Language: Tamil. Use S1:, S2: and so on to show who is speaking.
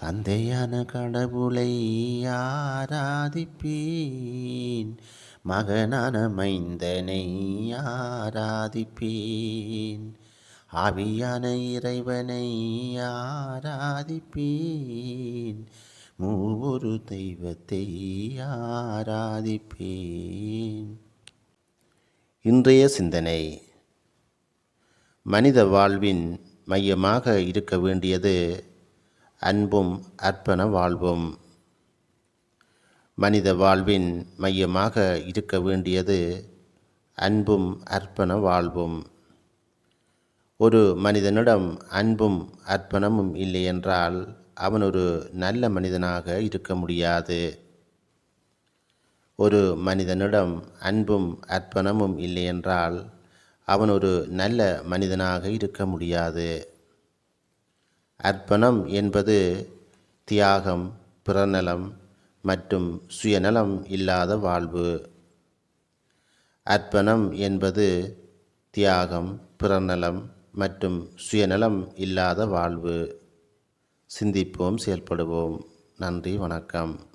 S1: தந்தையான கடவுளை ஆராதிப்பேன். மகனான மைந்தனை ஆராதிப்பேன். ஆவியான இறைவனை ஆராதிப்பேன். மூவொரு தெய்வத்தை ஆராதிப்பேன். இன்றைய சிந்தனை. மனித வாழ்வின் மையமாக இருக்க வேண்டியது அன்பும் அர்ப்பண வாழ்வும். மனித வாழ்வின் மையமாக இருக்க வேண்டியது அன்பும் அர்ப்பண வாழ்வும். ஒரு மனிதனிடம் அன்பும் அர்ப்பணமும் இல்லை என்றால் அவன் ஒரு நல்ல மனிதனாக இருக்க முடியாது. ஒரு மனிதனிடம் அன்பும் அர்ப்பணமும் இல்லை என்றால் அவன் ஒரு நல்ல மனிதனாக இருக்க முடியாது. அர்ப்பணம் என்பது தியாகம் பிறநலம் மற்றும் சுயநலம் இல்லாத வாழ்வு. அர்ப்பணம் என்பது தியாகம் பிறநலம் மற்றும் சுயநலம் இல்லாத வாழ்வு. சிந்திப்போம் செயல்படுவோம். நன்றி வணக்கம்.